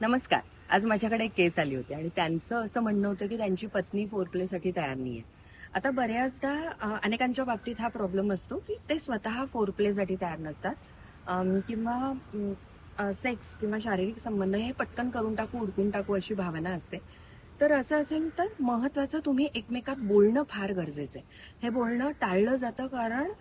नमस्कार. आज माझ्याकडे एक केस आली होती आणि त्यांचं असं म्हणणं होतं की त्यांची पत्नी फोर प्लेसाठी तयार आहे आता बऱ्याचदा अनेकांच्या बाबतीत हा प्रॉब्लेम असतो की ते स्वतः फोर प्लेसाठी तयार नसतात. किंवा सेक्स किंवा शारीरिक संबंध हे पटकन करून टाकू उडकून टाकू अशी भावना असते. तर असं असेल तर महत्त्वाचं तुम्ही एकमेकात बोलणं फार गरजेचं आहे. हे बोलणं टाळलं जातं कारण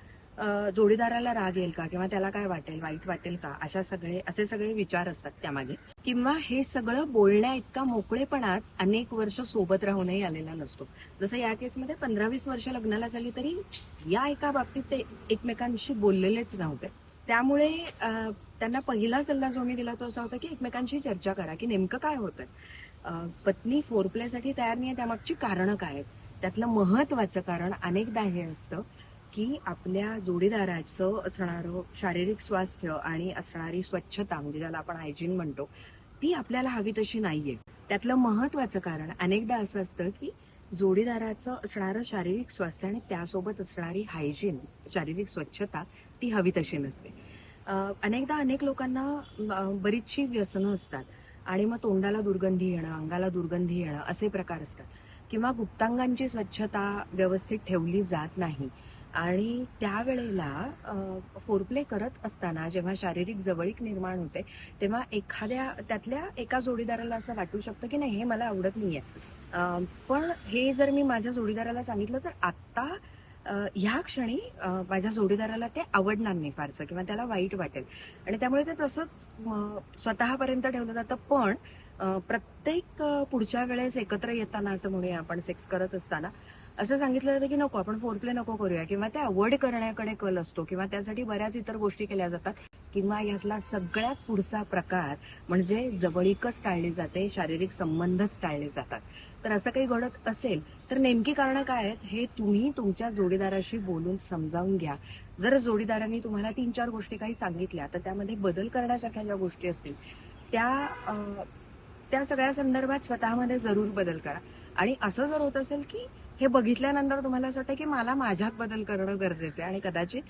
जोडीदाराला राग येईल का? किंवा त्याला काय वाटेल? वाईट वाटेल का? अशा सगळे असे सगळे विचार असतात त्यामागे. किंवा हे सगळं बोलण्या इतका मोकळेपणाच अनेक वर्ष सोबत राहूनही आलेला नसतो. जसं या केसमध्ये पंधरा वीस वर्ष लग्नाला झाली तरी या एका बाबतीत ते एकमेकांशी बोललेलेच नव्हते. त्यामुळे त्यांना पहिला सल्ला जो मी दिला तो असा होता की एकमेकांशी चर्चा करा की नेमकं काय होतंय? पत्नी फोरप्लेसाठी तयार नाही आहे त्यामागची कारणं काय आहेत? त्यातलं महत्वाचं कारण अनेकदा हे असतं. की आपल्या जोडीदाराचं असणारं शारीरिक स्वास्थ्य आणि असणारी स्वच्छता म्हणजे ज्याला आपण हायजीन म्हणतो ती आपल्याला हवी तशी नाहीये. त्यातलं महत्वाचं कारण अनेकदा असं असतं की जोडीदाराचं असणारं शारीरिक स्वास्थ्य आणि त्यासोबत असणारी हायजीन शारीरिक स्वच्छता ती हवी तशी नसते. अनेकदा अनेक लोकांना बरीचशी व्यसनं असतात आणि मग तोंडाला दुर्गंधी येणं अंगाला दुर्गंधी येणं असे प्रकार असतात. किंवा गुप्तांगांची स्वच्छता व्यवस्थित ठेवली जात नाही. आणि त्यावेळेला फोरप्ले करत असताना जेव्हा शारीरिक जवळीक निर्माण होते तेव्हा एखाद्या त्यातल्या एका जोडीदाराला असं वाटू शकतं की नाही हे मला आवडत नाही आहे पण हे जर मी माझ्या जोडीदाराला सांगितलं तर आत्ता ह्या क्षणी माझ्या जोडीदाराला ते आवडणार नाही फारसं किंवा त्याला वाईट वाटेल. आणि त्यामुळे ते तसंच स्वतःपर्यंत ठेवलं जातं. पण प्रत्येक पुढच्या वेळेस एकत्र येताना असं म्हणूया आपण सेक्स करत असताना असं सांगितलं जातं की नको आपण फोर प्ले नको करूया. किंवा ते अवॉइड करण्याकडे कल असतो किंवा त्यासाठी बऱ्याच इतर गोष्टी केल्या जातात. किंवा यातला सगळ्यात पुढचा प्रकार म्हणजे जवळीकच टाळली जाते शारीरिक संबंधच टाळले जातात. तर असं काही घडत असेल तर नेमकी कारणं काय आहेत हे तुम्ही तुमच्या जोडीदाराशी बोलून समजावून घ्या. जर जोडीदारांनी तुम्हाला तीन चार गोष्टी काही सांगितल्या तर त्यामध्ये बदल करण्यासारख्या ज्या गोष्टी असतील त्या त्या सगळ्या संदर्भात स्वतःमध्ये जरूर बदल करा. आणि असं जर होत असेल की हे बघितल्यानंतर तुम्हाला असं वाटतं की मला माझ्यात बदल करणं गरजेचं आहे आणि कदाचित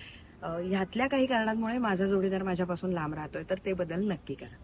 ह्यातल्या काही कारणांमुळे माझा जोडीदार माझ्यापासून लांब राहतोय तर ते बदल नक्की करा.